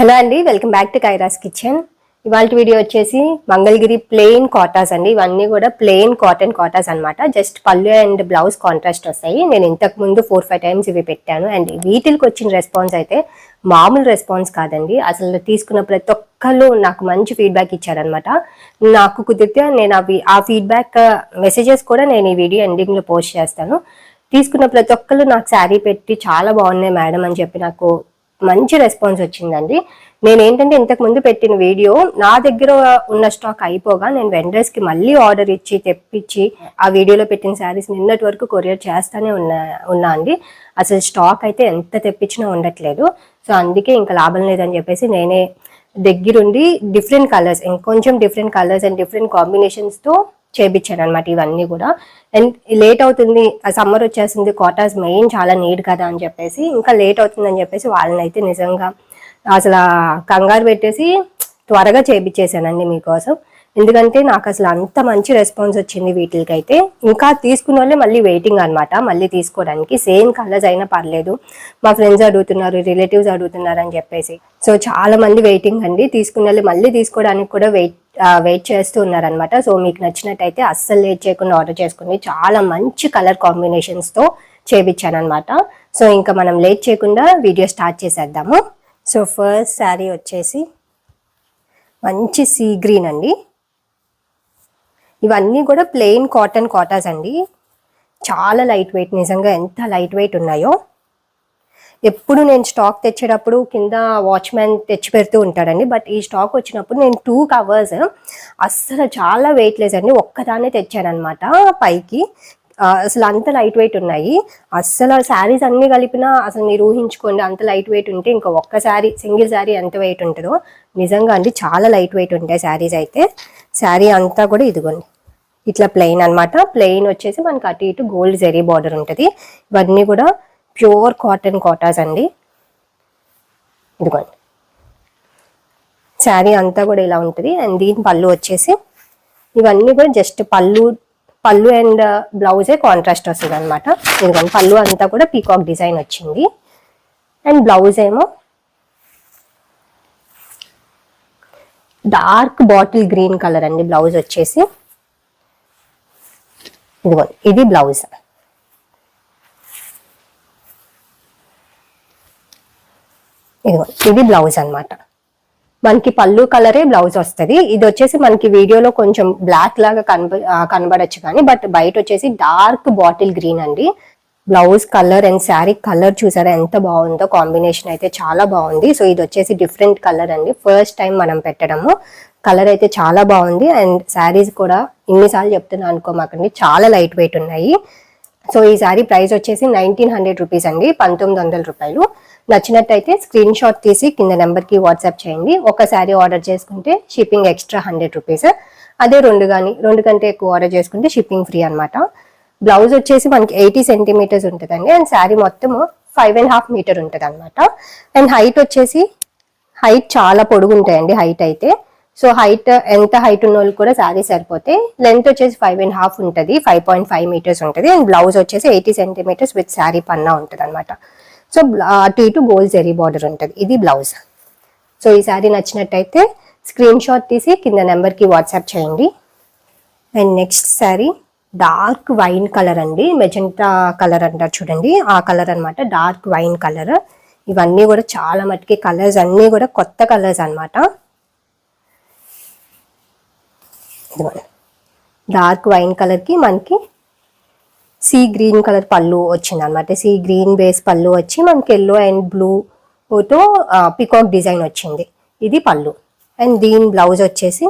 Hello అండి welcome back to Kaira's kitchen. ఇవాళ video వచ్చేసి మంగళగిరి ప్లెయిన్ కాటాస్ అండి. ఇవన్నీ కూడా ప్లెయిన్ కాటన్ కాటాస్ అనమాట జస్ట్ పళ్ళు అండ్ బ్లౌజ్ కాంట్రాస్ట్ వస్తాయి. నేను ఇంతకు ముందు ఫోర్ ఫైవ్ టైమ్స్ ఇవి పెట్టాను. అండ్ వీటికి వచ్చిన రెస్పాన్స్ అయితే మామూలు రెస్పాన్స్ కాదండి. అసలు తీసుకున్న ప్రతి ఒక్కళ్ళు నాకు మంచి ఫీడ్బ్యాక్ ఇచ్చారనమాట నాకు కుదిరితే నేను అవి ఆ ఫీడ్బ్యాక్ మెసేజెస్ కూడా నేను ఈ వీడియో ఎండింగ్లో పోస్ట్ చేస్తాను. తీసుకున్న ప్రతి ఒక్కళ్ళు నాకు శారీ పెట్టి చాలా బాగున్నాయి మేడం అని చెప్పి నాకు మంచి రెస్పాన్స్ వచ్చిందండి. నేను ఏంటంటే ఇంతకు ముందు పెట్టిన వీడియో నా దగ్గర ఉన్న స్టాక్ అయిపోగా నేను వెండర్స్కి మళ్ళీ ఆర్డర్ ఇచ్చి తెప్పించి ఆ వీడియోలో పెట్టిన శారీస్ నిన్నటి వరకు కొరియర్ చేస్తానే ఉన్నా ఉన్నా అండి. అసలు స్టాక్ అయితే ఎంత తెప్పించినా ఉండట్లేదు. సో అందుకే ఇంకా లాభం లేదని చెప్పేసి నేనే దగ్గరుండి డిఫరెంట్ కలర్స్ ఇంకొంచెం డిఫరెంట్ కలర్స్ అండ్ డిఫరెంట్ కాంబినేషన్స్తో చేపించాను అనమాట ఇవన్నీ కూడా. అండ్ లేట్ అవుతుంది సమ్మర్ వచ్చేసింది కోటాస్ మెయిన్ చాలా నీడ్ కదా అని చెప్పేసి ఇంకా లేట్ అవుతుంది అని చెప్పేసి వాళ్ళని అయితే నిజంగా అసలు కంగారు పెట్టేసి త్వరగా చేపించేసానండి మీకోసం. ఎందుకంటే నాకు అసలు అంత మంచి రెస్పాన్స్ వచ్చింది వీటికైతే. ఇంకా తీసుకున్న వాళ్ళే మళ్ళీ వెయిటింగ్ అన్నమాట. మళ్ళీ తీసుకోవడానికి సేమ్ కలర్స్ అయినా పర్లేదు. మా ఫ్రెండ్స్ అడుగుతున్నారు రిలేటివ్స్ అడుగుతున్నారు అని చెప్పేసి. సో చాలా మంది వెయిటింగ్ అండి. తీసుకున్న వాళ్ళు మళ్ళీ తీసుకోవడానికి కూడా వెయిట్ వెయిట్ చేస్తూ ఉన్నారనమాట సో మీకు నచ్చినట్టయితే అస్సలు లేట్ చేయకుండా ఆర్డర్ చేసుకోండి చాలా మంచి కలర్ కాంబినేషన్స్తో చేపించాను అనమాట సో ఇంకా మనం లేట్ చేయకుండా వీడియో స్టార్ట్ చేసేద్దాము. సో ఫస్ట్ శారీ వచ్చేసి మంచి సీ గ్రీన్ అండి. ఇవన్నీ కూడా ప్లెయిన్ కాటన్ కాటాస్ అండి. చాలా లైట్ వెయిట్ నిజంగా ఎంత లైట్ వెయిట్ ఉన్నాయో. ఎప్పుడు నేను స్టాక్ తెచ్చేటప్పుడు కింద వాచ్మెన్ తెచ్చి పెడుతూ ఉంటాడండి. బట్ ఈ స్టాక్ వచ్చినప్పుడు నేను టూ కవర్స్ అస్సలు చాలా వెయిట్ లెస్ అండి. ఒక్కదాన్నే తెచ్చానమాట పైకి. అసలు అంత లైట్ వెయిట్ ఉన్నాయి. అస్సలు శారీస్ అన్ని కలిపినా అసలు మీరు ఊహించుకోండి అంత లైట్ వెయిట్ ఉంటే ఇంకా ఒక్క శారీ సింగిల్ శారీ ఎంత వెయిట్ ఉంటుందో. నిజంగా అండి చాలా లైట్ వెయిట్ ఉంటాయి శారీస్ అయితే. శారీ అంతా కూడా ఇదిగోండి. ఇట్లా ప్లెయిన్ అనమాట ప్లెయిన్ వచ్చేసి మనకి అటు ఇటు గోల్డ్ జెరీ బార్డర్ ఉంటుంది. ఇవన్నీ కూడా ప్యూర్ కాటన్ కాటాస్ అండి. ఇదిగోండి. శారీ అంతా కూడా ఇలా ఉంటుంది. అండ్ దీని పళ్ళు వచ్చేసి ఇవన్నీ కూడా జస్ట్ పళ్ళు పళ్ళు అండ్ బ్లౌజే కాంట్రాస్ట్ వస్తుంది అనమాట ఇదిగోండి పళ్ళు అంతా కూడా పీకాక్ డిజైన్ వచ్చింది. అండ్ బ్లౌజ్ ఏమో డార్క్ బాటిల్ గ్రీన్ కలర్ అండి. బ్లౌజ్ వచ్చేసి ఇదిగో ఇది బ్లౌజ్. ఇదిగో ఇది బ్లౌజ్ అన్నమాట. మనకి పళ్ళు కలరే బ్లౌజ్ వస్తుంది. ఇది వచ్చేసి మనకి వీడియోలో కొంచెం బ్లాక్ లాగా కనబ కనబడచ్చు కానీ బట్ బయట వచ్చేసి డార్క్ బాటిల్ గ్రీన్ అండి. Blouse colour and sari colour చూసారా ఎంత బాగుందో కాంబినేషన్ అయితే చాలా బాగుంది. సో ఇది వచ్చేసి డిఫరెంట్ కలర్ అండి. ఫస్ట్ టైం మనం పెట్టడము. కలర్ అయితే చాలా బాగుంది. అండ్ శారీస్ కూడా ఇన్నిసార్లు చెప్తున్నా అనుకోమాకండి. చాలా లైట్ వెయిట్ ఉన్నాయి. సో ఈ శారీ ప్రైస్ వచ్చేసి నైన్టీన్ హండ్రెడ్ రూపీస్ అండి. పంతొమ్మిది వందల రూపాయలు. నచ్చినట్టయితే స్క్రీన్ షాట్ తీసి కింద నెంబర్కి వాట్సాప్ చేయండి. ఒక శారీ ఆర్డర్ చేసుకుంటే షిప్పింగ్ ఎక్స్ట్రా హండ్రెడ్ రూపీస్. అదే రెండు కానీ రెండు కంటే ఎక్కువ ఆర్డర్ చేసుకుంటే షిప్పింగ్ ఫ్రీ అనమాట బ్లౌజ్ వచ్చేసి మనకి ఎయిటీ సెంటీమీటర్స్ ఉంటుందండి. అండ్ శారీ మొత్తము ఫైవ్ అండ్ హాఫ్ మీటర్ ఉంటుంది అనమాట అండ్ హైట్ వచ్చేసి హైట్ చాలా పొడుగు ఉంటాయండి హైట్ అయితే. సో హైట్ ఎంత హైట్ ఉన్న వాళ్ళు కూడా శారీ సరిపోతే లెంత్ వచ్చేసి ఫైవ్ అండ్ హాఫ్ ఉంటుంది ఫైవ్ పాయింట్ ఫైవ్ మీటర్స్ ఉంటుంది అండ్ బ్లౌజ్ వచ్చేసి ఎయిటీ సెంటీమీటర్స్ విత్ శారీ పన్నా ఉంటుంది అనమాట సో అటు ఇటు గోల్ జెరీ బార్డర్ ఉంటుంది ఇది బ్లౌజ్ సో ఈ శారీ నచ్చినట్టయితే స్క్రీన్ షాట్ తీసి కింద నెంబర్కి వాట్సాప్ చేయండి. And next sari dark wine colour అండి మెజెంటా కలర్ అంటారు చూడండి ఆ కలర్ అనమాట డార్క్ వైన్ కలర్ ఇవన్నీ కూడా చాలా మటుకి కలర్స్ అన్నీ కూడా కొత్త కలర్స్ అన్నమాట. ఇదిగోండి డార్క్ వైన్ కలర్కి మనకి సీ గ్రీన్ కలర్ పళ్ళు వచ్చింది అనమాట సీ గ్రీన్ బేస్ పళ్ళు వచ్చి మనకి ఎల్లో అండ్ బ్లూతో పికాక్ డిజైన్ వచ్చింది. ఇది పళ్ళు. అండ్ దీని బ్లౌజ్ వచ్చేసి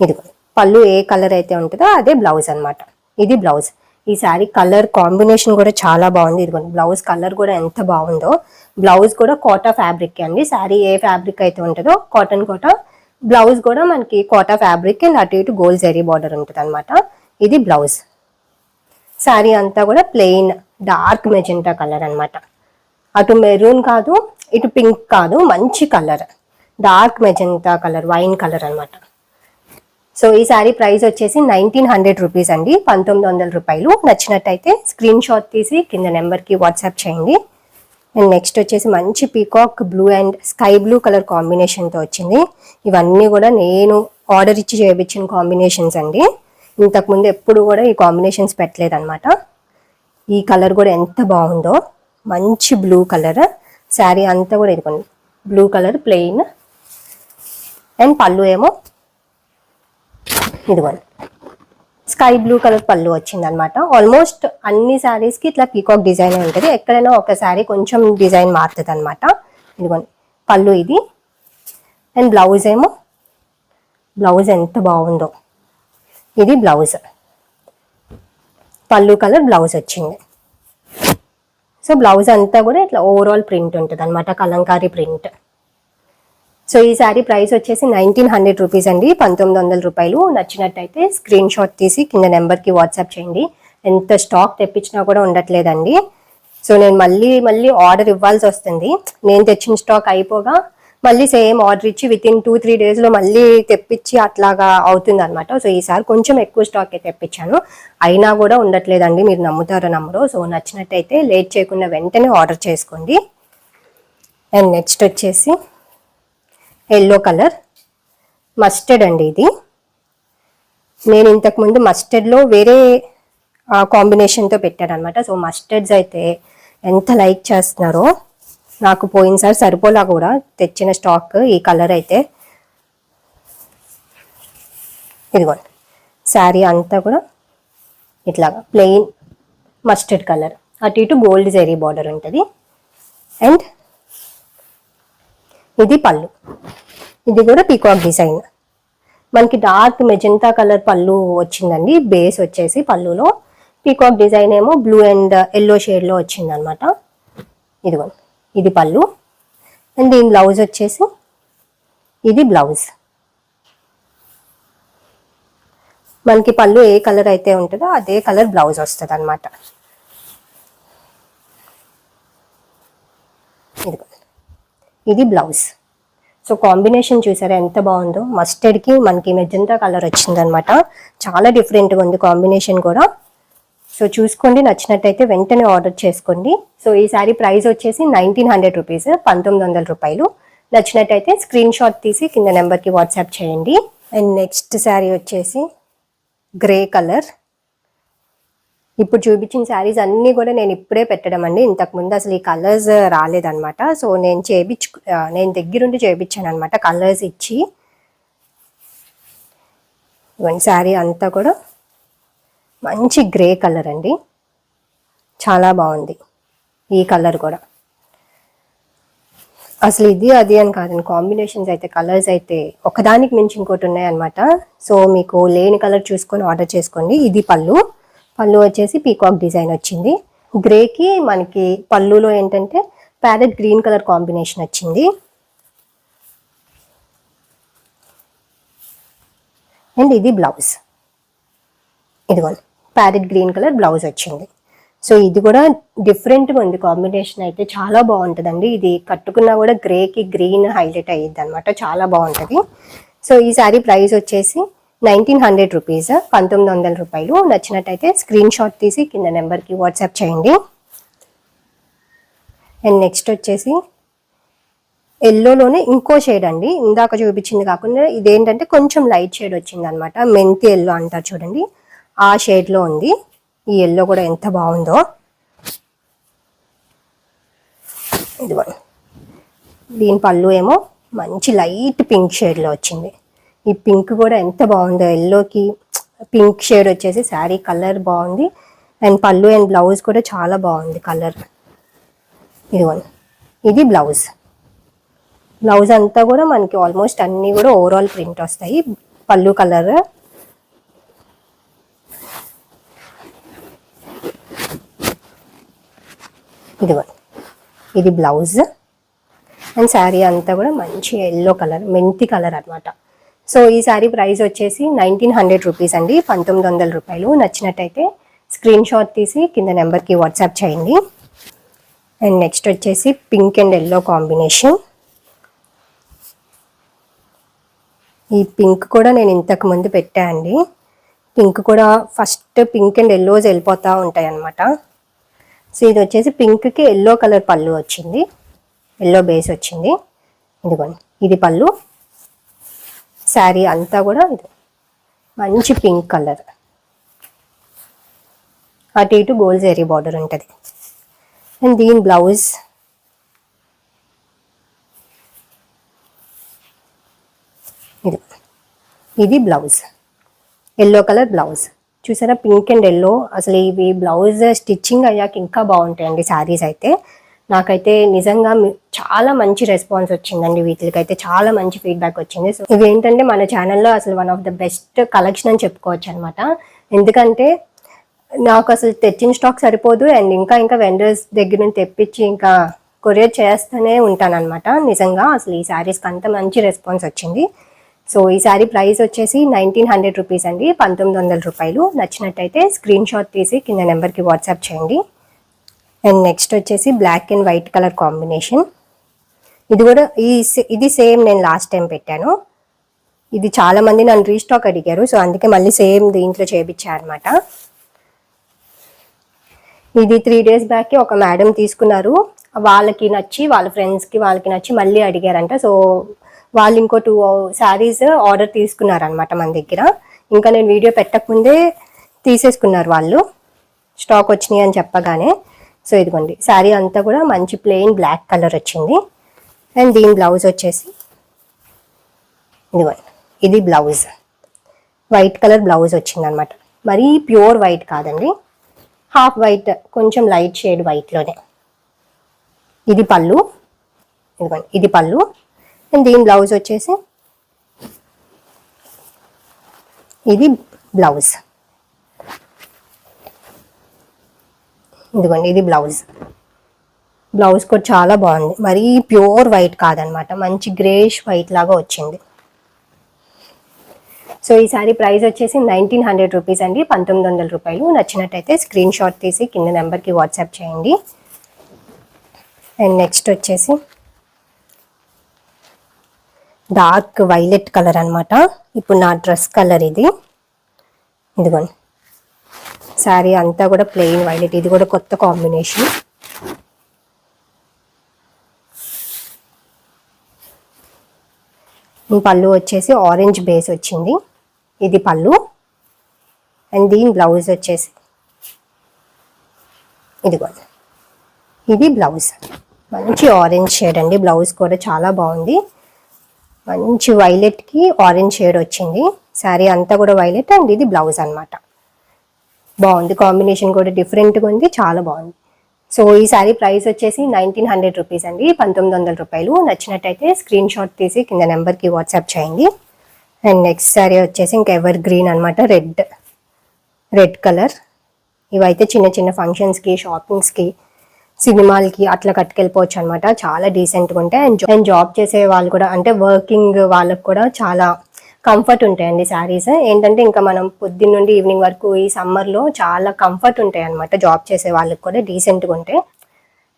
ఇదిగోండి పళ్ళు ఏ కలర్ అయితే ఉంటుందో అదే బ్లౌజ్ అనమాట ఇది బ్లౌజ్. ఈ శారీ కలర్ కాంబినేషన్ కూడా చాలా బాగుంది. ఇదిగోండి బ్లౌజ్ కలర్ కూడా ఎంత బాగుందో. బ్లౌజ్ కూడా కోటా ఫ్యాబ్రిక్ అండి. శారీ ఏ ఫ్యాబ్రిక్ అయితే ఉంటుందో కాటన్ కోటా బ్లౌజ్ కూడా మనకి కోటా ఫ్యాబ్రిక్ అండ్ అటు ఇటు గోల్డ్ జరీ బార్డర్ ఉంటుంది అనమాట ఇది బ్లౌజ్. శారీ అంతా కూడా ప్లెయిన్ డార్క్ మెజెంటా కలర్ అనమాట అటు మెరూన్ కాదు ఇటు పింక్ కాదు మంచి colour. Dark magenta colour wine colour అనమాట సో ఈ శారీ ప్రైస్ వచ్చేసి నైన్టీన్ హండ్రెడ్ రూపీస్ అండి. పంతొమ్మిది వందల రూపాయలు. నచ్చినట్టయితే స్క్రీన్ షాట్ తీసి కింద నెంబర్కి వాట్సాప్ చేయండి. అండ్ నెక్స్ట్ వచ్చేసి మంచి peacock blue and sky blue colour కాంబినేషన్తో వచ్చింది. ఇవన్నీ కూడా నేను ఆర్డర్ ఇచ్చి చేయించిన కాంబినేషన్స్ అండి. ఇంతకుముందు ఎప్పుడు కూడా ఈ కాంబినేషన్స్ పెట్టలేదన్నమాట. ఈ కలర్ కూడా ఎంత బాగుందో. మంచి బ్లూ కలర్ శారీ అంతా కూడా ఇదిగోండి. బ్లూ కలర్ ప్లెయిన్ అండ్ పళ్ళు ఏమో ఇదిగోండి. స్కై బ్లూ కలర్ పళ్ళు వచ్చింది అనమాట ఆల్మోస్ట్ అన్ని శారీస్కి ఇట్లా పీకాక్ డిజైన్ ఉంటుంది. ఎక్కడైనా ఒక శారీ కొంచెం డిజైన్ మారుతుంది అనమాట ఇదిగోండి పళ్ళు ఇది. అండ్ బ్లౌజ్ ఏమో? బ్లౌజ్ ఎంత బాగుందో. ఇది బ్లౌజ్ పళ్ళు కలర్ బ్లౌజ్ వచ్చింది. సో బ్లౌజ్ అంతా కూడా ఇట్లా ఓవరాల్ ప్రింట్ ఉంటుంది అనమాట కలంకారీ ప్రింట్ సో ఈ శారీ ప్రైస్ వచ్చేసి నైన్టీన్ హండ్రెడ్ రూపీస్ అండి పంతొమ్మిది వందల రూపాయలు. నచ్చినట్టయితే స్క్రీన్ షాట్ తీసి కింద నెంబర్కి వాట్సాప్ చేయండి. ఎంత స్టాక్ తెప్పించినా కూడా ఉండట్లేదండి. సో నేను మళ్ళీ మళ్ళీ ఆర్డర్ ఇవ్వాల్సి వస్తుంది. నేను తెచ్చిన స్టాక్ అయిపోగా మళ్ళీ సేమ్ ఆర్డర్ ఇచ్చి విత్ ఇన్ టూ త్రీ డేస్లో మళ్ళీ తెప్పించి అట్లాగా అవుతుంది అనమాట సో ఈసారి కొంచెం ఎక్కువ స్టాక్ తెప్పించాను. అయినా కూడా ఉండట్లేదండి మీరు నమ్ముతారో నమ్మరో. సో నచ్చినట్టయితే లేట్ చేయకుండా వెంటనే ఆర్డర్ చేసుకోండి. అండ్ నెక్స్ట్ వచ్చేసి ఎల్లో కలర్. మస్టర్డ్ అండి ఇది. నేను ఇంతకుముందు మస్టర్డ్లో వేరే కాంబినేషన్తో పెట్టాను అనమాట సో మస్టర్డ్స్ అయితే ఎంత లైక్ చేస్తున్నారో నాకు పోయినసారి సరిపోలా కూడా తెచ్చిన స్టాక్ ఈ కలర్ అయితే. ఇదిగోండి. శారీ అంతా కూడా ఇట్లాగా ప్లెయిన్ మస్టర్డ్ కలర్ అటు ఇటు గోల్డ్ జెరీ బార్డర్ ఉంటుంది. అండ్ ఇది పళ్ళు. ఇది కూడా పీకాక్ డిజైన్ మనకి డార్క్ మెజెంటా కలర్ పళ్ళు వచ్చిందండి. బేస్ వచ్చేసి పళ్ళులో. పీకాక్ డిజైన్ ఏమో బ్లూ అండ్ ఎల్లో షేడ్లో వచ్చింది అనమాట ఇదిగో ఇది పళ్ళు. అండ్ దీని బ్లౌజ్ వచ్చేసి ఇది బ్లౌజ్ మనకి పళ్ళు ఏ కలర్ అయితే ఉంటుందో అదే కలర్ బ్లౌజ్ వస్తుంది అనమాట ఇదిగో. ఇది బ్లౌజ్. సో కాంబినేషన్ చూసారా ఎంత బాగుందో. మస్టర్డ్కి మనకి మెజంతా కలర్ వచ్చిందనమాట. చాలా డిఫరెంట్గా ఉంది కాంబినేషన్ కూడా. సో చూసుకోండి నచ్చినట్టయితే వెంటనే ఆర్డర్ చేసుకోండి. సో ఈ సారీ ప్రైస్ వచ్చేసి నైన్టీన్ హండ్రెడ్ రూపీస్ పంతొమ్మిది వందల రూపాయలు. నచ్చినట్టయితే స్క్రీన్ షాట్ తీసి కింద నెంబర్కి వాట్సాప్ చేయండి. అండ్ నెక్స్ట్ శారీ వచ్చేసి గ్రే కలర్ ఇప్పుడు చూపించిన శారీస్ అన్నీ కూడా నేను ఇప్పుడే పెట్టడం అండి. ఇంతకుముందు అసలు ఈ కలర్స్ రాలేదనమాట సో నేను చేపించు నేను దగ్గరుండి చేపించాను అనమాట కలర్స్ ఇచ్చి. ఇవన్నీ శారీ అంతా కూడా. మంచి గ్రే కలర్ అండి. చాలా బాగుంది ఈ కలర్ కూడా. అసలు ఇది అది అని కాదండి కాంబినేషన్స్ అయితే కలర్స్ అయితే ఒకదానికి మించి ఇంకోటి ఉన్నాయన్నమాట. సో మీకు లేని కలర్ చూసుకొని ఆర్డర్ చేసుకోండి. ఇది పళ్ళు. పళ్ళు వచ్చేసి పీకాక్ డిజైన్ వచ్చింది. గ్రేకి మనకి పళ్ళులో ఏంటంటే ప్యారెట్ గ్రీన్ కలర్ కాంబినేషన్ వచ్చింది. అండ్ ఇది బ్లౌజ్. ఇదిగోండి ప్యారెట్ గ్రీన్ కలర్ బ్లౌజ్ వచ్చింది. సో ఇది కూడా డిఫరెంట్గా ఉంది. కాంబినేషన్ అయితే చాలా బాగుంటుందండి. ఇది కట్టుకున్నా కూడా గ్రేకి గ్రీన్ హైలైట్ అయ్యిద్ది అనమాట చాలా బాగుంటుంది. సో ఈ శారీ ప్రైస్ వచ్చేసి నైన్టీన్ హండ్రెడ్ రూపీస్ పంతొమ్మిది వందల రూపాయలు. నచ్చినట్టయితే స్క్రీన్ షాట్ తీసి కింద నెంబర్కి వాట్సాప్ చేయండి. అండ్ నెక్స్ట్ వచ్చేసి ఎల్లోలోనే ఇంకో షేడ్ అండి. ఇందాక చూపించింది కాకుండా ఇదేంటంటే కొంచెం లైట్ షేడ్ వచ్చింది అనమాట మెంతి ఎల్లో అంటారు చూడండి. ఆ షేడ్లో ఉంది. ఈ ఎల్లో కూడా ఎంత బాగుందో. ఇది దీని పళ్ళు ఏమో మంచి లైట్ పింక్ షేడ్లో వచ్చింది. ఈ పింక్ కూడా ఎంత బాగుందో ఎల్లోకి పింక్ షేడ్ వచ్చేసి శారీ కలర్ బాగుంది. అండ్ పళ్ళు అండ్ బ్లౌజ్ కూడా చాలా బాగుంది కలర్. ఇదిగోండి ఇది బ్లౌజ్. బ్లౌజ్ అంతా కూడా మనకి ఆల్మోస్ట్ అన్నీ కూడా ఓవరాల్ ప్రింట్ వస్తాయి. పళ్ళు కలర్. ఇదిగోండి ఇది బ్లౌజ్. అండ్ శారీ అంతా కూడా మంచి ఎల్లో కలర్ మెంతి కలర్ అనమాట సో ఈ శారీ ప్రైస్ వచ్చేసి నైన్టీన్ హండ్రెడ్ రూపీస్ అండి. పంతొమ్మిది వందల రూపాయలు. నచ్చినట్టయితే స్క్రీన్ షాట్ తీసి కింద నెంబర్కి వాట్సాప్ చేయండి. అండ్ నెక్స్ట్ వచ్చేసి పింక్ అండ్ ఎల్లో కాంబినేషన్. ఈ పింక్ కూడా నేను ఇంతకు ముందు పెట్టా అండి. పింక్ కూడా ఫస్ట్ పింక్ అండ్ ఎల్లోస్ వెళ్ళిపోతూ ఉంటాయి అన్నమాట సో ఇది వచ్చేసి పింక్కి ఎల్లో కలర్ పళ్ళు వచ్చింది. ఎల్లో బేస్ వచ్చింది. ఇదిగోండి. ఇది పళ్ళు. శారీ అంతా కూడా ఇది మంచి పింక్ కలర్. అటు ఇటు గోల్డ్ జరీ బార్డర్ ఉంటుంది. అండ్ దీని బ్లౌజ్. ఇది. ఇది బ్లౌజ్. Yellow colour blouse. చూసారా? Pink and yellow. అసలు ఇవి బ్లౌజ్ స్టిచ్చింగ్ అయ్యాక ఇంకా బాగుంటాయండి శారీస్ అయితే. నాకైతే నిజంగా చాలా మంచి రెస్పాన్స్ వచ్చిందండి వీటికైతే చాలా మంచి ఫీడ్బ్యాక్ వచ్చింది. సో ఇవేంటంటే ఏంటంటే మన ఛానల్లో అసలు one of the best collection అని చెప్పుకోవచ్చు అనమాట ఎందుకంటే నాకు అసలు తెచ్చిన స్టాక్ సరిపోదు అండ్ ఇంకా ఇంకా వెండర్స్ దగ్గర నుంచి తెప్పించి ఇంకా కొరియర్ చేస్తూనే ఉంటానన్నమాట నిజంగా అసలు ఈ శారీస్కి అంత మంచి రెస్పాన్స్ వచ్చింది. సో ఈ శారీ ప్రైస్ వచ్చేసి నైన్టీన్ హండ్రెడ్ రూపీస్ అండి. పంతొమ్మిది వందల రూపాయలు. నచ్చినట్టయితే స్క్రీన్ షాట్ తీసి కింద నెంబర్కి వాట్సాప్ చేయండి. అండ్ నెక్స్ట్ వచ్చేసి black and white colour combination ఇది కూడా ఈ సే- ఇది సేమ్ నేను లాస్ట్ టైం పెట్టాను. ఇది చాలా మంది నన్ను రీస్టాక్ అడిగారు సో అందుకే మళ్ళీ సేమ్ దీంట్లో చేపించారనమాట ఇది త్రీ డేస్ బ్యాక్ ఒక మేడం తీసుకున్నారు. వాళ్ళకి నచ్చి వాళ్ళ ఫ్రెండ్స్కి వాళ్ళకి నచ్చి మళ్ళీ అడిగారంట. సో వాళ్ళు ఇంకో టూ శారీస్ ఆర్డర్ తీసుకున్నారనమాట మన దగ్గర. ఇంకా నేను వీడియో పెట్టకముందే తీసేసుకున్నారు వాళ్ళు. స్టాక్ వచ్చినాయి అని చెప్పగానే. సో ఇదిగోండి శారీ అంతా కూడా మంచి ప్లెయిన్ బ్లాక్ కలర్ వచ్చింది. అండ్ దీని బ్లౌజ్ వచ్చేసి ఇదిగోండి ఇది బ్లౌజ్ వైట్ కలర్ బ్లౌజ్ వచ్చింది అనమాట మరీ ప్యూర్ వైట్ కాదండి. హాఫ్ వైట్ కొంచెం లైట్ షేడ్ వైట్లోనే ఇది పళ్ళు. ఇదిగోండి ఇది పళ్ళు. అండ్ దీని బ్లౌజ్ వచ్చేసి ఇది బ్లౌజ్ ఇదిగోండి ఇది బ్లౌజ్ బ్లౌజ్ కూడా చాలా బాగుంది. మరీ ప్యూర్ వైట్ కాదనమాట. మంచి గ్రేష్ వైట్ లాగా వచ్చింది. సో ఈ సారీ ప్రైస్ వచ్చేసి నైన్టీన్ హండ్రెడ్ రూపీస్ అండి. పంతొమ్మిది వందల రూపాయలు. నచ్చినట్టయితే స్క్రీన్ షాట్ తీసి కింద నెంబర్కి వాట్సాప్ చేయండి. అండ్ నెక్స్ట్ వచ్చేసి డార్క్ వైలెట్ కలర్ అనమాట. ఇప్పుడు నా డ్రెస్ కలర్ ఇది. ఇదిగోండి. శారీ అంతా కూడా ప్లెయిన్ వైలెట్ ఇది కూడా కొత్త కాంబినేషన్ ఈ పళ్ళు వచ్చేసి ఆరెంజ్ బేస్ వచ్చింది. ఇది పళ్ళు. అండ్ దీని బ్లౌజ్ వచ్చేసి ఇది కూడా. ఇది బ్లౌజ్ మంచి ఆరెంజ్ షేడ్ అండి. బ్లౌజ్ కూడా చాలా బాగుంది. మంచి వైలెట్కి ఆరెంజ్ షేడ్ వచ్చింది. శారీ అంతా కూడా వైలెట్ అండ్ ఇది బ్లౌజ్ అనమాట బాగుంది. కాంబినేషన్ కూడా డిఫరెంట్గా ఉంది. చాలా బాగుంది. సో ఈ శారీ ప్రైస్ వచ్చేసి నైన్టీన్ హండ్రెడ్ రూపీస్ అండి. పంతొమ్మిది వందల రూపాయలు. నచ్చినట్టయితే స్క్రీన్ షాట్ తీసి కింద నెంబర్కి వాట్సాప్ చేయండి. అండ్ నెక్స్ట్ శారీ వచ్చేసి ఇంకా ఎవర్ గ్రీన్ అనమాట రెడ్ రెడ్ కలర్. ఇవైతే చిన్న చిన్న ఫంక్షన్స్కి షాపింగ్స్కి సినిమాలకి అట్లా కట్టుకెళ్ళిపోవచ్చు అనమాట చాలా డీసెంట్గా ఉంటాయి. అండ్ అండ్ జాబ్ చేసే వాళ్ళు కూడా అంటే వర్కింగ్ వాళ్ళకి కూడా చాలా కంఫర్ట్ ఉంటాయండి శారీస్. ఏంటంటే ఇంకా మనం పొద్దున్న నుండి ఈవినింగ్ వరకు ఈ సమ్మర్లో చాలా కంఫర్ట్ ఉంటాయి అనమాట జాబ్ చేసే వాళ్ళకి కూడా డీసెంట్గా ఉంటాయి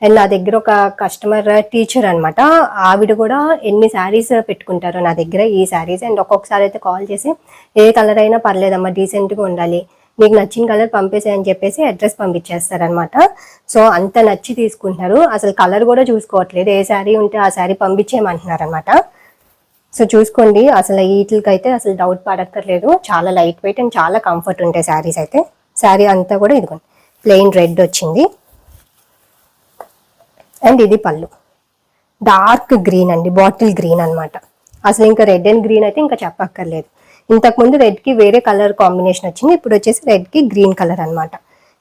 అండ్ నా దగ్గర ఒక కస్టమర్ టీచర్ అనమాట ఆవిడ కూడా ఎన్ని శారీస్ పెట్టుకుంటారో నా దగ్గర ఈ శారీస్. అండ్ ఒక్కొక్కసారి అయితే కాల్ చేసి ఏ కలర్ అయినా పర్లేదమ్మా డీసెంట్గా ఉండాలి. మీకు నచ్చిన కలర్ పంపేసాయని చెప్పేసి అడ్రస్ పంపించేస్తారనమాట సో అంత నచ్చి తీసుకుంటున్నారు. అసలు కలర్ కూడా చూసుకోవట్లేదు. ఏ శారీ ఉంటే ఆ శారీ పంపించేయమంటున్నారు అనమాట సో చూసుకోండి అసలు వీటికైతే అసలు డౌట్ పడక్కర్లేదు. చాలా లైట్ వెయిట్ అండ్ చాలా కంఫర్ట్ ఉంటాయి శారీస్ అయితే. శారీ అంతా కూడా ఇదిగోండి ప్లెయిన్ రెడ్ వచ్చింది. అండ్ ఇది పళ్ళు. డార్క్ గ్రీన్ అండి బాటిల్ గ్రీన్ అన్నమాట. అసలు ఇంకా రెడ్ అండ్ గ్రీన్ అయితే ఇంకా చెప్పక్కర్లేదు. ఇంతకుముందు రెడ్కి వేరే కలర్ కాంబినేషన్ వచ్చింది ఇప్పుడు వచ్చేసి రెడ్కి గ్రీన్ కలర్ అనమాట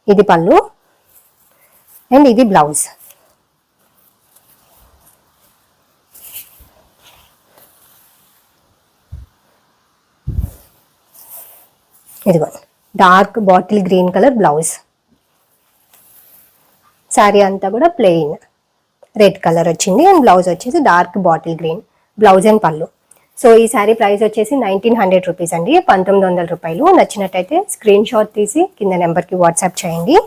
ఇది పళ్ళు. అండ్ ఇది బ్లౌజ్ ఇదిగో dark bottle green colour blouse sari అంతా కూడా ప్లెయిన్ రెడ్ కలర్ వచ్చింది అండ్ బ్లౌజ్ వచ్చేసి dark bottle green blouse and pallu. So ఈ శారీ ప్రైస్ వచ్చేసి నైన్టీన్ హండ్రెడ్ రూపీస్ అండి. పంతొమ్మిది వందల రూపాయలు. నచ్చినట్టయితే స్క్రీన్ షాట్ తీసి కింద నెంబర్కి వాట్సాప్ చేయండి.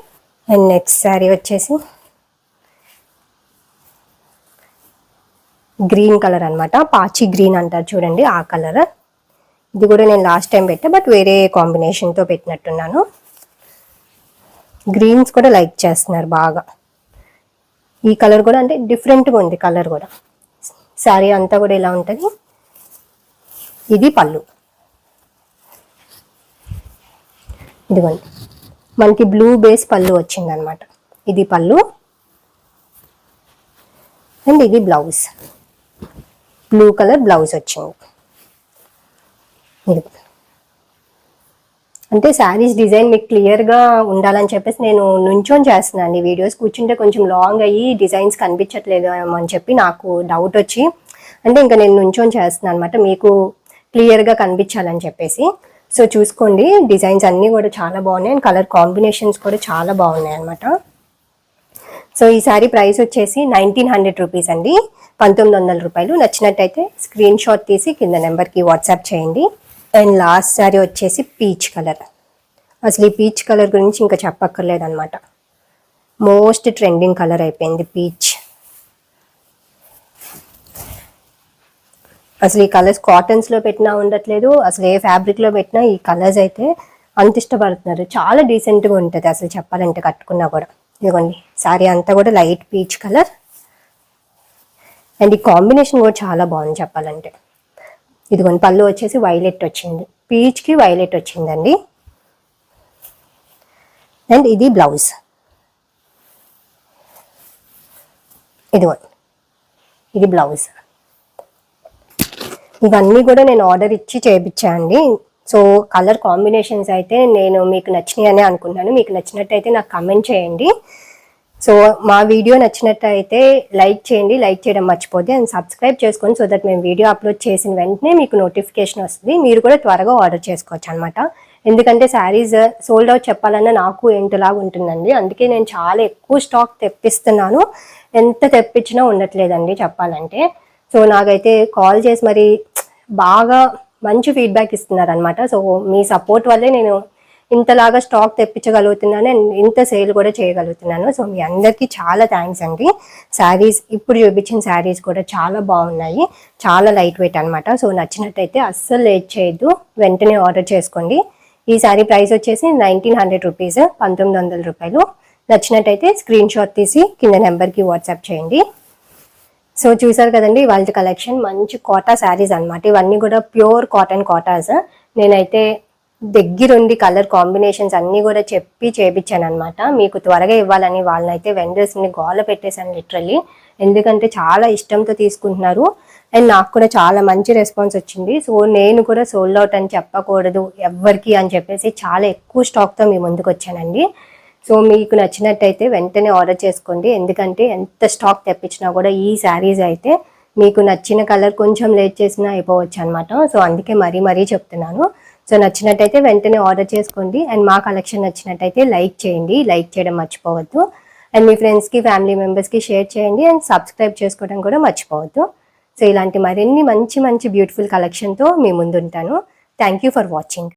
అండ్ నెక్స్ట్ శారీ వచ్చేసి గ్రీన్ కలర్ అనమాట పాచి గ్రీన్ అంటారు చూడండి ఆ కలర్ ఇది కూడా నేను లాస్ట్ టైం పెట్టా బట్ వేరే కాంబినేషన్తో పెట్టినట్టున్నాను. గ్రీన్స్ కూడా లైక్ చేస్తున్నారు బాగా. ఈ కలర్ కూడా అంటే డిఫరెంట్గా ఉంది కలర్ కూడా. శారీ అంతా కూడా ఇలా ఉంటుంది? ఇది పళ్ళు. ఇదిగోండి. మనకి బ్లూ బేస్ పళ్ళు వచ్చిందనమాట ఇది పళ్ళు. అండ్ ఇది బ్లౌజ్ బ్లూ కలర్ బ్లౌజ్ వచ్చింది. అంటే శారీస్ డిజైన్ మీకు క్లియర్గా ఉండాలని చెప్పేసి నేను నుంచొని చేస్తున్నాను అండి వీడియోస్ కూర్చుంటే కొంచెం లాంగ్ అయ్యి డిజైన్స్ కనిపించట్లేదు ఏమో అని చెప్పి నాకు డౌట్ వచ్చి అంటే ఇంకా నేను నుంచొని చేస్తున్నాను అనమాట మీకు క్లియర్గా కనిపించాలని చెప్పేసి. సో చూసుకోండి డిజైన్స్ అన్నీ కూడా చాలా బాగున్నాయి అండ్ కలర్ కాంబినేషన్స్ కూడా చాలా బాగున్నాయి అనమాట సో ఈ సారీ ప్రైస్ వచ్చేసి నైన్టీన్ హండ్రెడ్ రూపీస్ అండి. పంతొమ్మిది వందల రూపాయలు. నచ్చినట్టయితే స్క్రీన్ షాట్ తీసి కింద నెంబర్కి వాట్సాప్ చేయండి. అండ్ లాస్ట్ శారీ వచ్చేసి పీచ్ కలర్ అసలు ఈ పీచ్ కలర్ గురించి ఇంకా చెప్పక్కర్లేదనమాట మోస్ట్ ట్రెండింగ్ కలర్ అయిపోయింది పీచ్ అసలు ఈ కలర్స్ కాటన్స్లో పెట్టినా ఉండట్లేదు అసలు ఏ ఫ్యాబ్రిక్లో పెట్టినా ఈ కలర్స్ అయితే అంత ఇష్టపడుతున్నారు. చాలా డీసెంట్గా ఉంటుంది అసలు చెప్పాలంటే కట్టుకున్నా కూడా. ఇదిగోండి శారీ అంతా కూడా లైట్ పీచ్ కలర్ అండ్ ఈ కాంబినేషన్ కూడా చాలా బాగుంది చెప్పాలంటే. ఇదిగోండి పళ్ళు వచ్చేసి వైలెట్ వచ్చింది. పీచ్కి వైలెట్ వచ్చిందండి. అండ్ ఇది బ్లౌజ్ ఇదిగోండి ఇది బ్లౌజ్ ఇవన్నీ కూడా నేను ఆర్డర్ ఇచ్చి చేయించానండి సో కలర్ కాంబినేషన్స్ అయితే నేను మీకు నచ్చినాయి అని అనుకున్నాను. మీకు నచ్చినట్టయితే నాకు కమెంట్ చేయండి. సో మా వీడియో నచ్చినట్టయితే లైక్ చేయండి లైక్ చేయడం మర్చిపోతే అండ్ సబ్స్క్రైబ్ చేసుకోండి సో దట్ మేము వీడియో అప్లోడ్ చేసిన వెంటనే మీకు నోటిఫికేషన్ వస్తుంది. మీరు కూడా త్వరగా ఆర్డర్ చేసుకోవచ్చు అనమాట ఎందుకంటే శారీస్ సోల్డ్ uh, అవుట్ చెప్పాలన్నా నాకు ఏంటలాగా ఉంటుందండి. అందుకే నేను చాలా ఎక్కువ స్టాక్ తెప్పిస్తున్నాను. ఎంత తెప్పించినా ఉండట్లేదండి చెప్పాలంటే. సో నాకైతే కాల్ చేసి మరి బాగా మంచి ఫీడ్బ్యాక్ ఇస్తున్నారు అనమాట సో మీ సపోర్ట్ వల్లే నేను ఇంతలాగా స్టాక్ తెప్పించగలుగుతున్నాను అండ్ ఇంత సేల్ కూడా చేయగలుగుతున్నాను. సో మీ అందరికీ చాలా థ్యాంక్స్ అండి. శారీస్ ఇప్పుడు చూపించిన శారీస్ కూడా చాలా బాగున్నాయి. చాలా లైట్ వెయిట్ అనమాట సో నచ్చినట్టయితే అస్సలు లేట్ చేయొద్దు. వెంటనే ఆర్డర్ చేసుకోండి. ఈ శారీ ప్రైస్ వచ్చేసి నైన్టీన్ హండ్రెడ్ రూపీస్ పంతొమ్మిది వందల రూపాయలు. నచ్చినట్టయితే స్క్రీన్ షాట్ తీసి కింద నెంబర్కి వాట్సాప్ చేయండి. సో చూసారు కదండి వాళ్ళ కలెక్షన్ మంచి కోటా శారీస్ అనమాట ఇవన్నీ కూడా ప్యూర్ కాటన్ కోటాస్ నేనైతే దగ్గరుండి కలర్ కాంబినేషన్స్ అన్నీ కూడా చెప్పి చేపించాను అనమాట మీకు త్వరగా ఇవ్వాలని వాళ్ళనైతే వెండర్స్ని గోల పెట్టేశాను లిటరల్లీ ఎందుకంటే చాలా ఇష్టంతో తీసుకుంటున్నారు. అండ్ నాకు కూడా చాలా మంచి రెస్పాన్స్ వచ్చింది. సో నేను కూడా సోల్డ్ అవుట్ అని చెప్పకూడదు ఎవ్వరికి అని చెప్పేసి చాలా ఎక్కువ స్టాక్తో మీ ముందుకు వచ్చానండి. సో మీకు నచ్చినట్టయితే వెంటనే ఆర్డర్ చేసుకోండి. ఎందుకంటే ఎంత స్టాక్ తెప్పించినా కూడా ఈ శారీస్ అయితే మీకు నచ్చిన కలర్ కొంచెం లేట్ చేసినా అయిపోవచ్చు అనమాట సో అందుకే మరీ మరీ చెప్తున్నాను. సో నచ్చినట్టయితే వెంటనే ఆర్డర్ చేసుకోండి. అండ్ మా కలెక్షన్ నచ్చినట్టయితే లైక్ చేయండి. లైక్ చేయడం మర్చిపోవద్దు. అండ్ మీ ఫ్రెండ్స్కి ఫ్యామిలీ మెంబర్స్కి షేర్ చేయండి. అండ్ సబ్స్క్రైబ్ చేసుకోవడం కూడా మర్చిపోవద్దు. సో ఇలాంటి మరిన్ని మంచి మంచి బ్యూటిఫుల్ కలెక్షన్తో మీ ముందుంటాను. Thank you for watching.